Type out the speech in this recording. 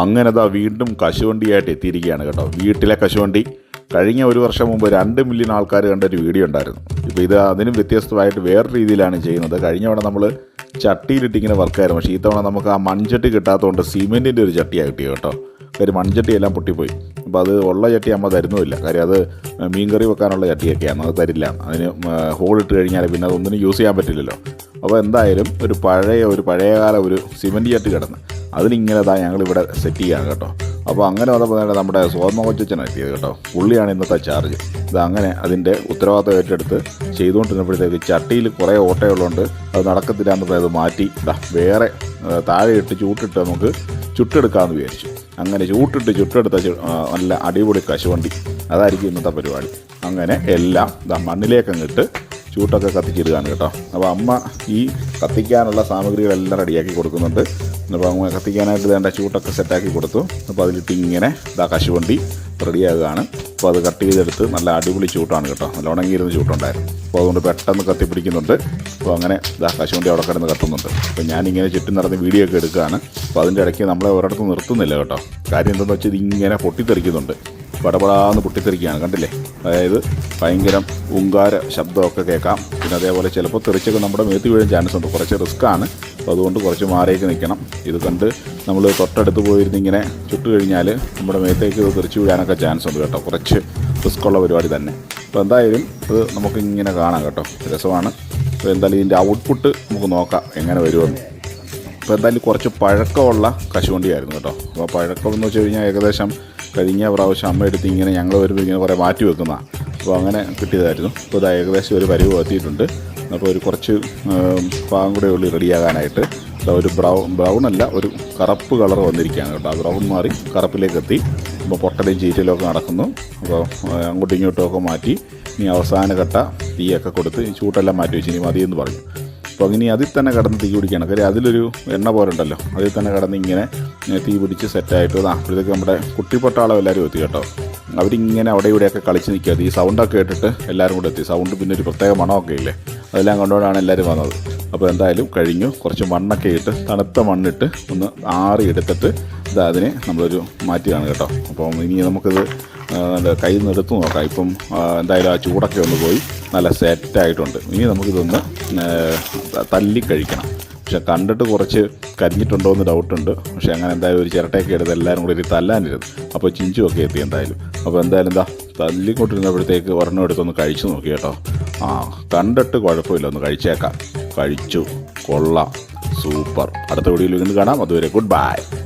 അങ്ങനെ ദാ വീണ്ടും കശുവണ്ടിയായിട്ട് എത്തിയിരിക്കുകയാണ് കേട്ടോ. വീട്ടിലെ കശുവണ്ടി കഴിഞ്ഞ ഒരു വർഷം മുമ്പ് രണ്ട് മില്യൺ ആൾക്കാർ കണ്ട ഒരു വീഡിയോ ഉണ്ടായിരുന്നു. ഇപ്പോൾ ഇത് അതിനും വ്യത്യസ്തമായിട്ട് വേറെ രീതിയിലാണ് ചെയ്യുന്നത്. കഴിഞ്ഞ തവണ നമ്മൾ ചട്ടിയിലിട്ടിങ്ങനെ വർക്കായിരുന്നു പക്ഷേ ഈ തവണ നമുക്ക് ആ മൺചട്ടി കിട്ടാത്തതുകൊണ്ട് സിമെന്റിന്റെ ഒരു ചട്ടിയാണ് കിട്ടിയത് കേട്ടോ. കാര്യം മൺചട്ടി എല്ലാം പൊട്ടിപ്പോയി. അപ്പോൾ അത് ഉള്ള ചട്ടി അമ്മ തരുന്നുമില്ല. കാര്യം അത് മീൻകറി വെക്കാനുള്ള ചട്ടിയൊക്കെയാണ്. അത് തരില്ല. അതിന് ഇട്ട് കഴിഞ്ഞാൽ പിന്നെ അതൊന്നിനും യൂസ് ചെയ്യാൻ പറ്റില്ലല്ലോ. അപ്പോൾ എന്തായാലും ഒരു പഴയ ഒരു പഴയകാല ഒരു സിമന്റ് ചട്ടി കിടന്ന്. അതിലിങ്ങനെ താ ഞങ്ങളിവിടെ സെറ്റ് ചെയ്യുകയാണ് കേട്ടോ. അപ്പോൾ അങ്ങനെ വന്നപ്പോൾ നമ്മുടെ സോമ കൊച്ചനാണ് എത്തിയത് കേട്ടോ. പുള്ളിയാണ് ഇന്നത്തെ ചാർജ് ഇത് അങ്ങനെ അതിന്റെ ഉത്തരവാദിത്തം ഏറ്റെടുത്ത് ചെയ്തുകൊണ്ടിരുന്നപ്പോഴത്തേക്ക് ചട്ടിയിൽ കുറേ ഓട്ടയുള്ളതുകൊണ്ട് അത് നടക്കത്തില്ല എന്ന് അത് മാറ്റി. ഇതാ വേറെ താഴെ ഇട്ട് ചൂട്ടിട്ട് നമുക്ക് ചുട്ടെടുക്കാമെന്ന് വിചാരിച്ചു. അങ്ങനെ ചൂട്ടിട്ട് ചുട്ടെടുത്ത നല്ല അടിപൊളി കശുവണ്ടി. അതായിരിക്കും ഇന്നത്തെ പരിപാടി. അങ്ങനെ എല്ലാം ഇതാ മണ്ണിലേക്ക് അങ്ങിട്ട് ചൂട്ടൊക്കെ കത്തിച്ചിടുകയാണ് കേട്ടോ. അപ്പോൾ അമ്മ ഈ കത്തിക്കാനുള്ള സാമഗ്രികളെല്ലാം റെഡിയാക്കി കൊടുക്കുന്നുണ്ട്. അപ്പോൾ അമ്മ കത്തിക്കാനായിട്ട് വേണ്ട ചൂട്ടൊക്കെ സെറ്റാക്കി കൊടുത്തു. അപ്പോൾ അതിലിട്ട് ഇങ്ങനെ ഇതാ കശുവണ്ടി റെഡിയാകുകയാണ്. അപ്പോൾ അത് കട്ട് ചെയ്തെടുത്ത് നല്ല അടിപൊളി ചൂട്ടാണ് കേട്ടോ. നല്ല ഉണങ്ങിയിരുന്ന ചൂട്ടുണ്ടായിരുന്നു. അപ്പോൾ അതുകൊണ്ട് പെട്ടെന്ന് കത്തിപ്പിടിക്കുന്നുണ്ട്. അപ്പോൾ അങ്ങനെ ഇതാ കശുവണ്ടി അവിടെ കിടന്ന് കത്തുന്നുണ്ട്. അപ്പോൾ ഞാനിങ്ങനെ ചുറ്റും നടന്ന് വീഡിയോ ഒക്കെ എടുക്കുകയാണ്. അപ്പോൾ അതിന്റെ ഇടയ്ക്ക് നമ്മളെ ഒരിടത്ത് നിർത്തുന്നില്ല കേട്ടോ. കാര്യം എന്താണെന്ന് വെച്ചാൽ ഇതിങ്ങനെ പൊട്ടിത്തെറിക്കുന്നുണ്ട്. പടപടാന്ന് പൊട്ടിത്തെറിക്കുകയാണ്. കണ്ടില്ലേ? അതായത് ഭയങ്കര ഉങ്കാര ശബ്ദമൊക്കെ കേൾക്കാം. പിന്നെ അതേപോലെ ചിലപ്പോൾ തെറിച്ചൊക്കെ നമ്മുടെ മേത്ത് വീഴാൻ ചാൻസ് ഉണ്ട്. കുറച്ച് റിസ്ക്കാണ് അപ്പോൾ അതുകൊണ്ട് കുറച്ച് മാറിയൊക്കെ നിൽക്കണം. ഇത് കണ്ട് നമ്മൾ തൊട്ടടുത്ത് പോയിരുന്ന് ഇങ്ങനെ ചുട്ട് കഴിഞ്ഞാൽ നമ്മുടെ മേത്തേക്ക് ഇത് തെറിച്ച് വീഴാനൊക്കെ ചാൻസ് ഉണ്ട് കേട്ടോ. കുറച്ച് റിസ്ക്കുള്ള പരിപാടി തന്നെ. അപ്പോൾ എന്തായാലും ഇത് നമുക്ക് ഇങ്ങനെ കാണാം കേട്ടോ. രസമാണ്. അപ്പോൾ എന്തായാലും ഇതിന്റെ ഔട്ട്പുട്ട് നമുക്ക് നോക്കാം എങ്ങനെ വരുമെന്ന്. അപ്പോൾ എന്തായാലും കുറച്ച് പഴക്കമുള്ള കശുവണ്ടിയായിരുന്നു കേട്ടോ. അപ്പോൾ പഴക്കം എന്ന് വെച്ച് കഴിഞ്ഞാൽ ഏകദേശം കഴിഞ്ഞ പ്രാവശ്യം അമ്മ എടുത്ത് ഇങ്ങനെ ഞങ്ങൾ വരുമ്പോൾ ഇങ്ങനെ കുറേ മാറ്റി വെക്കുന്നതാണ് അപ്പോൾ അങ്ങനെ കിട്ടിയതായിരുന്നു. അപ്പോൾ ഇത് ഏകദേശം ഒരു പരിവ് എത്തിയിട്ടുണ്ട്. അപ്പോൾ ഒരു കുറച്ച് പാകം കൂടെ ഉള്ളി റെഡിയാകാനായിട്ട് ഒരു ബ്രൗൺ ബ്രൗൺ അല്ല ഒരു കറുപ്പ് കളർ വന്നിരിക്കുകയാണ് കേട്ടോ. ആ ബ്രൗൺ മാറി കറുപ്പിലേക്ക് എത്തി. അപ്പോൾ പൊട്ടലും ചീറ്റലും ഒക്കെ നടക്കുന്നു. അപ്പോൾ അങ്ങോട്ടും ഇങ്ങോട്ടും ഒക്കെ മാറ്റി ഇനി അവസാന ഘട്ട തീയൊക്കെ കൊടുത്ത് ചൂട്ടെല്ലാം മാറ്റി വെച്ച് ഇനി മതിയെന്ന് പറഞ്ഞു. അപ്പോൾ ഇനി അതിൽ തന്നെ കിടന്ന് തീ പിടിക്കണം. കാര്യം അതിലൊരു എണ്ണ പോലുണ്ടല്ലോ അതിൽ തന്നെ കടന്ന് ഇങ്ങനെ തീ പിടിച്ച് സെറ്റായിട്ട് അപ്പോഴത്തേക്ക് നമ്മുടെ കുട്ടിപ്പട്ടാളം എല്ലാവരും എത്തി കേട്ടോ. അവരിങ്ങനെ അവിടെ ഇവിടെയൊക്കെ കളിച്ച് നിൽക്കുക. ഈ സൗണ്ടൊക്കെ കേട്ടിട്ട് എല്ലാവരും കൂടെ എത്തി. സൗണ്ട് പിന്നെ ഒരു പ്രത്യേക മണമൊക്കെ ഇല്ലേ? അതെല്ലാം കൊണ്ടുകൊണ്ടാണ് എല്ലാവരും വന്നത്. അപ്പോൾ എന്തായാലും കഴിഞ്ഞു. കുറച്ച് മണ്ണൊക്കെ ഇട്ട് തണുത്ത മണ്ണിട്ട് ഒന്ന് ആറി എടുത്തിട്ട് ഇത് അതിനെ നമ്മളൊരു മാറ്റിയാണ് കേട്ടോ. അപ്പം ഇനി നമുക്കിത് കയ്യിൽ നിന്ന് എടുത്ത് നോക്കാം ഇപ്പം എന്തായാലും ആ ചൂടൊക്കെ ഒന്ന് പോയി. നല്ല സെറ്റായിട്ടുണ്ട് ഇനി നമുക്കിതൊന്ന് തല്ലി കഴിക്കണം. പക്ഷെ കണ്ടിട്ട് കുറച്ച് കരിഞ്ഞിട്ടുണ്ടോ എന്ന് ഡൗട്ടുണ്ട് പക്ഷെ അങ്ങനെ എന്തായാലും ഒരു ചിരട്ടയൊക്കെ എടുത്ത് എല്ലാവരും കൂടി ഒരു തല്ലാനിരുന്നു. അപ്പോൾ ചിഞ്ചുമൊക്കെ എത്തി എന്തായാലും. അപ്പോൾ എന്തായാലും എന്താ തല്ലിക്കൊണ്ടിരുന്നപ്പോഴത്തേക്ക് ഒരെണ്ണം എടുത്തൊന്ന് കഴിച്ചു നോക്കി കേട്ടോ. ആ കണ്ടിട്ട് കുഴപ്പമില്ല ഒന്ന് കഴിച്ചേക്കാം. കഴിച്ചു. കൊള്ളാം. സൂപ്പർ. അടുത്ത വീഡിയോയിൽ വീണ്ടും കാണാം. അതുവരെ ഗുഡ് ബൈ.